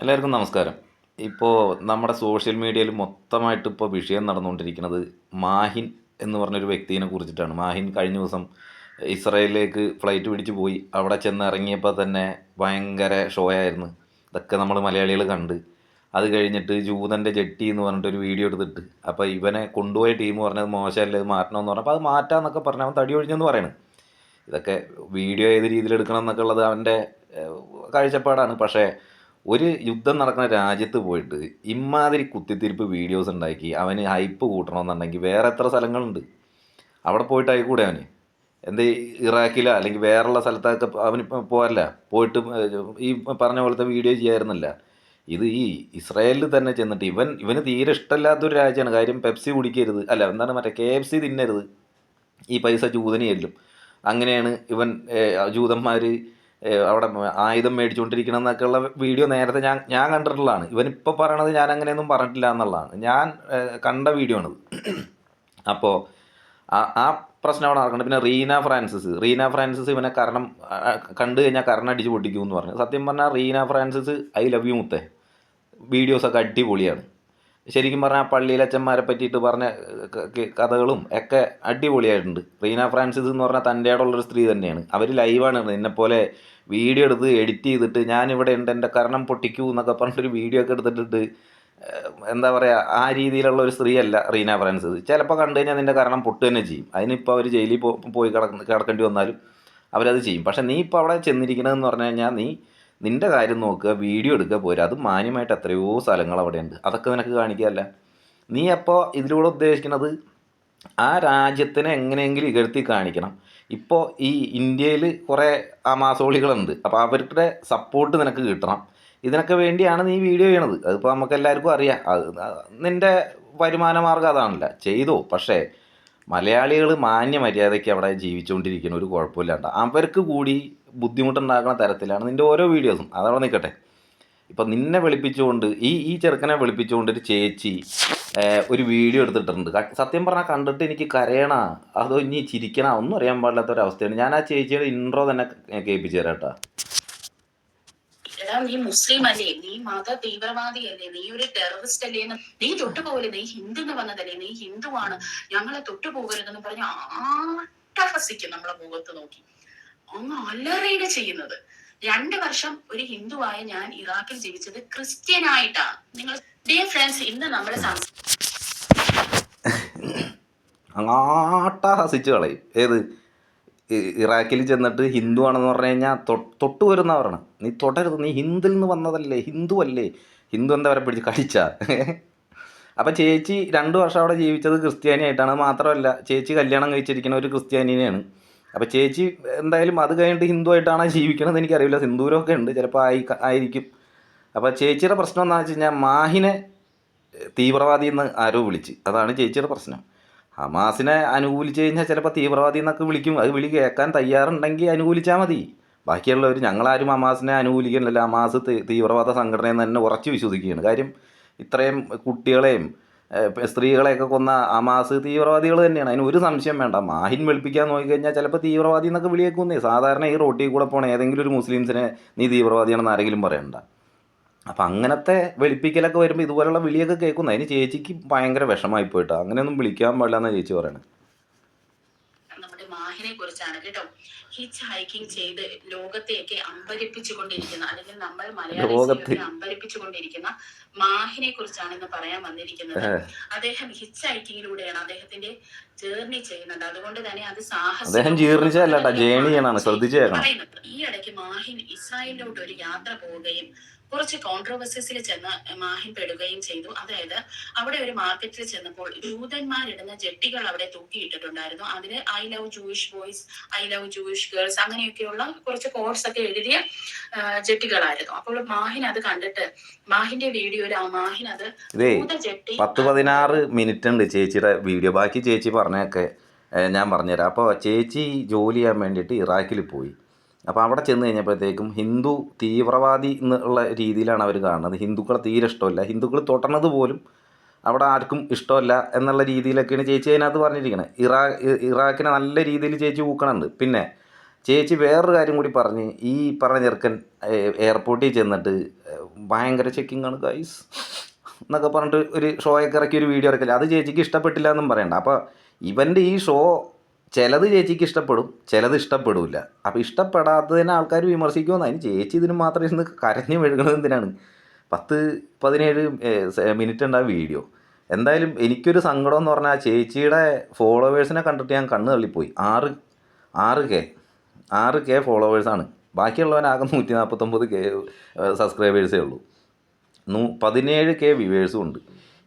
എല്ലാവർക്കും നമസ്കാരം. ഇപ്പോൾ നമ്മുടെ സോഷ്യൽ മീഡിയയിൽ മൊത്തമായിട്ട് ഇപ്പോൾ വിഷയം നടന്നുകൊണ്ടിരിക്കുന്നത് മാഹിൻ എന്ന് പറഞ്ഞൊരു വ്യക്തിയെ കുറിച്ചിട്ടാണ്. മാഹിൻ കഴിഞ്ഞ ദിവസം ഇസ്രയേലിലേക്ക് ഫ്ലൈറ്റ് പിടിച്ച് പോയി. അവിടെ ചെന്ന് ഇറങ്ങിയപ്പോൾ തന്നെ ഭയങ്കര ഷോ ആയിരുന്നു ഇതൊക്കെ നമ്മൾ മലയാളികൾ കണ്ട്. അത് കഴിഞ്ഞിട്ട് ജൂതന്റെ ജെട്ടി എന്ന് പറഞ്ഞിട്ടൊരു വീഡിയോ എടുത്തിട്ട് അപ്പോൾ ഇവനെ കൊണ്ടുപോയ ടീം പറഞ്ഞത് മോശമല്ലേ ഇത് മാറ്റണമെന്ന് പറഞ്ഞപ്പോൾ അത് മാറ്റാമെന്നൊക്കെ പറഞ്ഞ് അവൻ തടി ഒഴിഞ്ഞെന്ന് പറയണത് ഇതൊക്കെ വീഡിയോ ഏത് രീതിയിൽ എടുക്കണം എന്നൊക്കെ ഉള്ളത് അവന്റെ കാഴ്ചപ്പാടാണ്. പക്ഷേ ഒരു യുദ്ധം നടക്കുന്ന രാജ്യത്ത് പോയിട്ട് ഇമാതിരി കുത്തിത്തിരിപ്പ് വീഡിയോസ് ഉണ്ടാക്കി അവന് ഹൈപ്പ് കൂട്ടണമെന്നുണ്ടെങ്കിൽ വേറെ എത്ര സ്ഥലങ്ങളുണ്ട്. അവിടെ പോയിട്ട് ആയിക്കൂടെ അവന്. എന്ത് ഇറാഖിലോ അല്ലെങ്കിൽ വേറെയുള്ള സ്ഥലത്തൊക്കെ അവന് പോരല്ല. പോയിട്ട് ഈ പറഞ്ഞ പോലത്തെ വീഡിയോ ചെയ്യായിരുന്നില്ല. ഇത് ഈ ഇസ്രായേലിൽ തന്നെ ചെന്നിട്ട് ഇവൻ ഇവന് തീരെ ഇഷ്ടമില്ലാത്തൊരു രാജ്യമാണ്. കാര്യം പെപ്സി കുടിക്കരുത്. അല്ല എന്താണ് മറ്റേ കെ എഫ് സി തിന്നരുത്. ഈ പൈസ ജൂതനെ ചെല്ലും അങ്ങനെയാണ് ഇവൻ ജൂതന്മാർ അവിടെ ആയുധം മേടിച്ചുകൊണ്ടിരിക്കണം എന്നൊക്കെയുള്ള വീഡിയോ നേരത്തെ ഞാൻ ഞാൻ കണ്ടിട്ടുള്ളതാണ്. ഇവനിപ്പോൾ പറയണത് ഞാൻ അങ്ങനെയൊന്നും പറഞ്ഞിട്ടില്ല എന്നുള്ളതാണ്. ഞാൻ കണ്ട വീഡിയോ ആണിത്. അപ്പോൾ ആ പ്രശ്നം അവിടെ നടക്കുന്നത് പിന്നെ റീന ഫ്രാൻസിസ്. റീന ഫ്രാൻസിസ് ഇവനെ കാരണം കണ്ടു കഴിഞ്ഞാൽ കരണം അടിച്ച് പൊട്ടിക്കും എന്ന് പറഞ്ഞു. സത്യം പറഞ്ഞാൽ Reena Francis I love you മുത്തേ. വീഡിയോസൊക്കെ അടിപൊളിയാണ്. ശരിക്കും പറഞ്ഞാൽ പള്ളിയിലച്ചന്മാരെ പറ്റിയിട്ട് പറഞ്ഞ കഥകളും ഒക്കെ അടിപൊളിയായിട്ടുണ്ട്. റീന ഫ്രാൻസിസ് എന്ന് പറഞ്ഞാൽ തന്റെ ഒരു സ്ത്രീ തന്നെയാണ്. അവർ ലൈവാണ്. എന്നെപ്പോലെ വീഡിയോ എടുത്ത് എഡിറ്റ് ചെയ്തിട്ട് ഞാനിവിടെ ഉണ്ട് എന്റെ കരണം പൊട്ടിക്കൂ എന്നൊക്കെ പറഞ്ഞിട്ടൊരു വീഡിയോ ഒക്കെ എടുത്തിട്ടിട്ട് എന്താ പറയുക ആ രീതിയിലുള്ള ഒരു സ്ത്രീയല്ല റീന ഫ്രാൻസിസ്. ചിലപ്പോൾ കണ്ടു കഴിഞ്ഞാൽ നിന്റെ കരണം പൊട്ടു തന്നെ ചെയ്യും. അതിനിപ്പോൾ അവർ ജയിലിൽ പോയി കിടക്കുന്ന കിടക്കേണ്ടി വന്നാലും അവരത് ചെയ്യും. പക്ഷേ നീ ഇപ്പോൾ അവിടെ ചെന്നിരിക്കണമെന്ന് പറഞ്ഞു കഴിഞ്ഞാൽ നീ നിന്റെ കാര്യം നോക്കുക വീഡിയോ എടുക്കുക പോരാ. അത് മാന്യമായിട്ട് എത്രയോ സ്ഥലങ്ങൾ അവിടെയുണ്ട്. അതൊക്കെ നിനക്ക് കാണിക്കാമല്ല നീ അപ്പോൾ ഇതിലൂടെ ഉദ്ദേശിക്കുന്നത് ആ രാജ്യത്തിനെ എങ്ങനെയെങ്കിലും ഇകഴ്ത്തി കാണിക്കണം. ഇപ്പോൾ ഈ ഇന്ത്യയിൽ കുറേ അമാസോളികളുണ്ട് അപ്പോൾ അവരുടെ സപ്പോർട്ട് നിനക്ക് കിട്ടണം. ഇതിനൊക്കെ വേണ്ടിയാണ് നീ വീഡിയോ ചെയ്യണത്. അതിപ്പോൾ നമുക്ക് എല്ലാവർക്കും അറിയാം. അത് നിന്റെ വരുമാന മാർഗം അതാണല്ല. ചെയ്തോ. പക്ഷേ മലയാളികൾ മാന്യ മര്യാദയ്ക്ക് അവിടെ ജീവിച്ചുകൊണ്ടിരിക്കുന്ന. ഒരു കുഴപ്പമില്ലാണ്ട്. അവർക്ക് കൂടി ബുദ്ധിമുട്ടുണ്ടാക്കുന്ന തരത്തിലാണ് നിന്റെ ഓരോ വീഡിയോസും അതവിടെ നിൽക്കട്ടെ ഇപ്പം നിന്നെ വിളിപ്പിച്ചുകൊണ്ട് ഈ ഈ ചെറുക്കനെ വിളിപ്പിച്ചുകൊണ്ട് ഒരു ചേച്ചി ഒരു വീഡിയോ എടുത്തിട്ടുണ്ട്. സത്യം പറഞ്ഞാൽ കണ്ടിട്ട് എനിക്ക് കരയണ. അതോ ഇനി ചിരിക്കണ? ഒന്നും അറിയാൻ പാടില്ലാത്ത ഒരു അവസ്ഥയാണ് ഞാൻ ആ ചേച്ചിയുടെ ഇൻട്രോ തന്നെ കേൾപ്പിച്ചു തരാം കേട്ടോ. നീ മുസ്ലിം അല്ലേ? നീ മത തീവ്രവാദിയല്ലേ? നീ ഒരു ടെററിസ്റ്റ് അല്ലേ എന്ന് നീ തൊട്ടുപോകല്ലേ നീ ഹിന്ദു എന്ന് വന്നതല്ലേ? നീ ഹിന്ദുവാണ്. ഞങ്ങളെ തൊട്ടുപോകരുതെന്ന് പറഞ്ഞ് ആട്ടഹസിക്കും നമ്മളെ മുഖത്ത് നോക്കി. അങ്ങ് അലറിയുടെ ചെയ്യുന്നത്. രണ്ട് വർഷം ഒരു ഹിന്ദുവായ ഞാൻ ഇറാഖിൽ ജീവിച്ചത് ക്രിസ്ത്യനായിട്ടാണ്. നിങ്ങൾ ഡിയർ ഫ്രണ്ട്സ് ഇന്ന് നമ്മൾ അങ്ങാട്ട ഹസിച്ച് കളയും. ഏത്? ഇറാഖിൽ ചെന്നിട്ട് ഹിന്ദു ആണെന്ന് പറഞ്ഞു കഴിഞ്ഞാൽ തൊട്ട് വരുന്ന പറയണം നീ തൊടരുത്. നീ ഹിന്ദുവിൽ നിന്ന് വന്നതല്ലേ? ഹിന്ദു അല്ലേ? ഹിന്ദു എന്താ വരെ പിടിച്ച് കടിച്ച? അപ്പം ചേച്ചി രണ്ട് വർഷം അവിടെ ജീവിച്ചത് ക്രിസ്ത്യാനിയായിട്ടാണ്. മാത്രമല്ല ചേച്ചി കല്യാണം കഴിച്ചിരിക്കുന്ന ഒരു ക്രിസ്ത്യാനിനെയാണ്. അപ്പം ചേച്ചി എന്തായാലും അത് കഴിഞ്ഞിട്ട് ഹിന്ദു ആയിട്ടാണ് ജീവിക്കണമെന്ന് എനിക്കറിയില്ല. സിന്ദൂരമൊക്കെ ഉണ്ട് ചിലപ്പോൾ ആയി ആയിരിക്കും. അപ്പോൾ ചേച്ചിയുടെ പ്രശ്നം എന്താണെന്ന് വെച്ച് കഴിഞ്ഞാൽ മാഹിനെ തീവ്രവാദി എന്ന് ആരോ വിളിച്ച്. അതാണ് ചേച്ചിയുടെ പ്രശ്നം. ഹമാസിനെ അനുകൂലിച്ച് കഴിഞ്ഞാൽ ചിലപ്പോൾ തീവ്രവാദി എന്നൊക്കെ വിളിക്കും. അത് വിളി കേൾക്കാൻ തയ്യാറുണ്ടെങ്കിൽ അനുകൂലിച്ചാൽ മതി. ബാക്കിയുള്ളവർ ഞങ്ങളാരും ഹമാസിനെ അനുകൂലിക്കുന്നില്ല ഹമാസ് തീവ്രവാദ സംഘടനയെന്ന് തന്നെ ഉറച്ചു വിശ്വസിക്കുകയാണ്. കാര്യം ഇത്രയും കുട്ടികളെയും സ്ത്രീകളെയൊക്കെ കൊന്ന ആമാസ് തീവ്രവാദികൾ തന്നെയാണ്. അതിന് ഒരു സംശയം വേണ്ട. മാഹിൻ വെളുപ്പിക്കാൻ നോക്കിക്കഴിഞ്ഞാൽ ചിലപ്പോൾ തീവ്രവാദി എന്നൊക്കെ വിളിയേക്കുന്നേ. സാധാരണ ഈ റോട്ടിൽ കൂടെ പോണ ഏതെങ്കിലും ഒരു മുസ്ലിംസിനെ നീ തീവ്രവാദിയാണെന്ന് ആരെങ്കിലും പറയണ്ട. അപ്പം അങ്ങനത്തെ വെളുപ്പിക്കലൊക്കെ വരുമ്പോൾ ഇതുപോലുള്ള വിളിയൊക്കെ കേൾക്കുന്നു. അതിന് ചേച്ചിക്ക് ഭയങ്കര വിഷമായി പോയിട്ടാണ് അങ്ങനെയൊന്നും വിളിക്കാൻ പാടില്ല എന്നാണ് ചേച്ചി പറയണത് നമ്മുടെ കേട്ടോ. ഹിച്ച് ഹൈക്കിംഗ് ചെയ്ത് ലോകത്തെയൊക്കെ അമ്പരിപ്പിച്ചുകൊണ്ടിരിക്കുന്ന അല്ലെങ്കിൽ നമ്മൾ മലയാളത്തിൽ അമ്പരിപ്പിച്ചു അമ്പരിപ്പിച്ചുകൊണ്ടിരിക്കുന്ന മാഹിനെ കുറിച്ചാണ് ഇന്ന് പറയാൻ വന്നിരിക്കുന്നത്. അദ്ദേഹം ഹിച്ച് ഹൈക്കിങ്ങിലൂടെയാണ് അദ്ദേഹത്തിന്റെ ജേർണി ചെയ്യുന്നത്. അതുകൊണ്ട് തന്നെ അത് സാഹസം ഈ ഇടയ്ക്ക് മാഹിൻ ഇസ്രായേലിലോട്ട് ഒരു യാത്ര പോവുകയും കുറച്ച് കോൺട്രോവേഴ്സീസിൽ ചെന്ന് മാഹിൻ പെടുകയും ചെയ്തു. അതായത് അവിടെ ഒരു മാർക്കറ്റിൽ ചെന്നപ്പോൾ ജൂതന്മാരിടുന്ന ജെട്ടികൾ അവിടെ തൂക്കിയിട്ടിട്ടുണ്ടായിരുന്നു. അതിന് I love Jewish boys I love Jewish girls അങ്ങനെയൊക്കെയുള്ള കുറച്ച് കോഡ്സ് ഒക്കെ എഴുതിയ ജെട്ടികളായിരുന്നു. അപ്പോൾ മാഹിൻ അത് കണ്ടിട്ട് മാഹിന്റെ വീഡിയോയിൽ ആ മാഹിൻ അത് പത്ത് പതിനാറ് മിനിറ്റ് ഉണ്ട് ചേച്ചിയുടെ വീഡിയോ ബാക്കി ചേച്ചി പറഞ്ഞൊക്കെ ഞാൻ പറഞ്ഞുതരാം. അപ്പോൾ ചേച്ചി ജോലി ചെയ്യാൻ വേണ്ടിയിട്ട് ഇറാഖിൽ പോയി. അപ്പോൾ അവിടെ ചെന്ന് കഴിഞ്ഞപ്പോഴത്തേക്കും ഹിന്ദു തീവ്രവാദി എന്നുള്ള രീതിയിലാണ് അവർ കാണുന്നത്. ഹിന്ദുക്കളെ തീരെ ഇഷ്ടമല്ല. ഹിന്ദുക്കൾ തൊട്ടണത് പോലും അവിടെ ആർക്കും ഇഷ്ടമല്ല എന്നുള്ള രീതിയിലൊക്കെയാണ് ചേച്ചി അതിനകത്ത് പറഞ്ഞിരിക്കുന്നത് ഇറാ ഇറാഖിനെ നല്ല രീതിയിൽ ചേച്ചി ഊക്കണുണ്ട്. പിന്നെ ചേച്ചി വേറൊരു കാര്യം കൂടി പറഞ്ഞ് ഈ പറഞ്ഞ ചെറുക്കൻ എയർപോർട്ടിൽ ചെന്നിട്ട് ഭയങ്കര ചെക്കിംഗ് ആണ് ഗൈസ് എന്നൊക്കെ പറഞ്ഞിട്ട് ഒരു ഷോയൊക്കെ ഇറക്കി ഒരു വീഡിയോ ഇറക്കില്ല. അത് ചേച്ചിക്ക് ഇഷ്ടപ്പെട്ടില്ല എന്നും പറയണ്ട. അപ്പോൾ ഇവന്റെ ഈ ഷോ ചിലത് ചേച്ചിക്ക് ഇഷ്ടപ്പെടും ചിലത് ഇഷ്ടപ്പെടില്ല അപ്പോൾ ഇഷ്ടപ്പെടാത്തതിനെ ആൾക്കാർ വിമർശിക്കുമെന്ന് അതിന് ചേച്ചി ഇതിന് മാത്രം ഇരുന്ന് കരഞ്ഞ് മെഴുകണത് എന്തിനാണ്? പത്ത് പതിനേഴ് മിനിറ്റ് ഉണ്ട് ആ വീഡിയോ. എന്തായാലും എനിക്കൊരു സങ്കടം എന്ന് പറഞ്ഞാൽ ചേച്ചിയുടെ ഫോളോവേഴ്സിനെ കണ്ടിട്ട് ഞാൻ കണ്ണ് തള്ളിപ്പോയി. ആറ് ആറ് കെ ആറ് കെ ഫോളോവേഴ്സാണ്. ബാക്കിയുള്ളവനാകെ നൂറ്റി നാൽപ്പത്തൊമ്പത് കെ സബ്സ്ക്രൈബേഴ്സേ ഉള്ളൂ. നൂ പതിനേഴ് കെ വ്യൂവേഴ്സും ഉണ്ട്.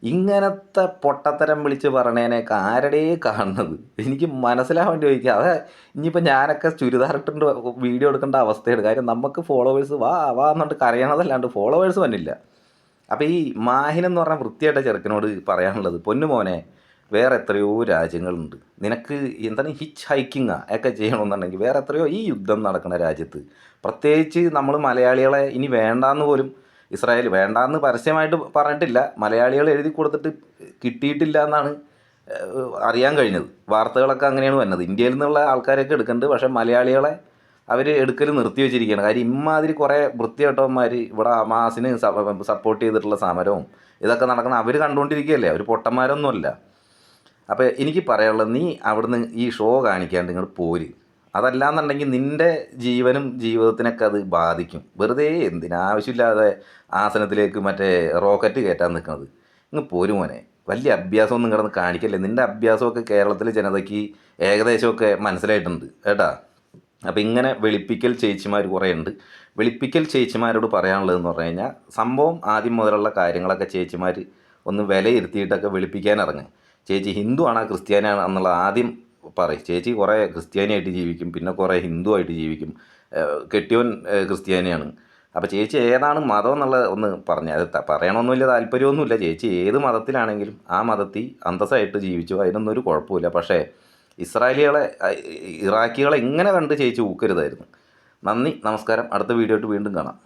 ഇങ്ങനത്തെ പൊട്ടത്തരം വിളിച്ച് പറയണേനൊക്കെ ആരുടെ കാണുന്നത്? എനിക്ക് മനസ്സിലാവാൻ വേണ്ടി ചോദിക്കുക അതെ ഇനിയിപ്പോൾ ഞാനൊക്കെ ചുരിദാറിട്ടുണ്ട് വീഡിയോ എടുക്കേണ്ട അവസ്ഥയാണ്. കാര്യം നമുക്ക് ഫോളോവേഴ്സ് വാ വാ എന്നിട്ട് കരയണതല്ലാണ്ട് ഫോളോവേഴ്സ് വന്നില്ല. അപ്പോൾ ഈ മാഹിൻ എന്ന് പറഞ്ഞ വൃത്തിയായിട്ട ചെറുക്കനോട് പറയാനുള്ളത് പൊന്നു മോനെ വേറെ എത്രയോ രാജ്യങ്ങളുണ്ട്. നിനക്ക് എന്താണ് ഹിച്ച് ഹൈക്കിങ് ഒക്കെ ചെയ്യണമെന്നുണ്ടെങ്കിൽ വേറെ എത്രയോ ഈ യുദ്ധം നടക്കുന്ന രാജ്യത്ത്. പ്രത്യേകിച്ച് നമ്മൾ മലയാളികളെ ഇനി വേണ്ടാന്ന് പോലും ഇസ്രായേൽ വേണ്ടാന്ന് പരസ്യമായിട്ട് പറഞ്ഞിട്ടില്ല. മലയാളികൾ എഴുതി കൊടുത്തിട്ട് കിട്ടിയിട്ടില്ല എന്നാണ് അറിയാൻ കഴിഞ്ഞത്. വാർത്തകളൊക്കെ അങ്ങനെയാണ് വന്നത് ഇന്ത്യയിൽ നിന്നുള്ള ആൾക്കാരൊക്കെ എടുക്കുന്നുണ്ട്. പക്ഷേ മലയാളികളെ അവർ എടുക്കൽ നിർത്തി വെച്ചിരിക്കുകയാണ്. കാര്യം ഇമ്മാതിരി കുറേ വൃത്തികെട്ടവന്മാർ ഇവിടെ ഹമാസിന് സപ്പോർട്ട് ചെയ്തിട്ടുള്ള സമരവും ഇതൊക്കെ നടക്കുന്ന അവർ കണ്ടുകൊണ്ടിരിക്കുകയല്ലേ? അവർ പൊട്ടന്മാരൊന്നുമല്ല. അപ്പോൾ എനിക്ക് പറയാനുള്ളത് നീ അവിടുന്ന് ഈ ഷോ കാണിക്കാണ്ട് നിങ്ങൾ പോര്. അതല്ലാന്നുണ്ടെങ്കിൽ നിന്റെ ജീവനും ജീവിതത്തിനൊക്കെ അത് ബാധിക്കും. വെറുതെ എന്തിനാവശ്യമില്ലാതെ ആസനത്തിലേക്ക് മറ്റേ റോക്കറ്റ് കയറ്റാൻ നിൽക്കുന്നത്? ഇങ്ങ് പോരും മോനെ. വലിയ അഭ്യാസമൊന്നും കിടന്ന് കാണിക്കല്ലേ? നിന്റെ അഭ്യാസമൊക്കെ കേരളത്തിലെ ജനതയ്ക്ക് ഏകദേശമൊക്കെ മനസ്സിലായിട്ടുണ്ട് കേട്ടാ. അപ്പോൾ ഇങ്ങനെ വെളുപ്പിക്കൽ ചേച്ചിമാർ കുറേ ഉണ്ട് വെളുപ്പിക്കൽ ചേച്ചിമാരോട് പറയാനുള്ളതെന്ന് പറഞ്ഞു കഴിഞ്ഞാൽ സംഭവം ആദ്യം മുതലുള്ള കാര്യങ്ങളൊക്കെ ചേച്ചിമാർ ഒന്ന് വിലയിരുത്തിയിട്ടൊക്കെ വെളുപ്പിക്കാൻ ഇറങ്ങും. ചേച്ചി ഹിന്ദു ആണോ ക്രിസ്ത്യാനിയാണോ എന്നുള്ള ആദ്യം പറയും. ചേച്ചി കുറേ ക്രിസ്ത്യാനിയായിട്ട് ജീവിക്കും പിന്നെ കുറേ ഹിന്ദു ആയിട്ട് ജീവിക്കും കെട്ടിയവൻ ക്രിസ്ത്യാനിയാണ്. അപ്പോൾ ചേച്ചി ഏതാണ് മതം എന്നുള്ളത് ഒന്ന് പറഞ്ഞു അത് പറയണമൊന്നുമില്ല താല്പര്യമൊന്നുമില്ല. ചേച്ചി ഏത് മതത്തിലാണെങ്കിലും ആ മതത്തിൽ അന്തസ്സായിട്ട് ജീവിച്ചു അതിനൊന്നും ഒരു കുഴപ്പമില്ല. പക്ഷേ ഇസ്രായേലികളെ ഇറാഖികളെ ഇങ്ങനെ കണ്ട് ചേച്ചി ഊക്കരുതായിരുന്നു. നന്ദി നമസ്കാരം. അടുത്ത വീഡിയോ ആയിട്ട് വീണ്ടും കാണാം.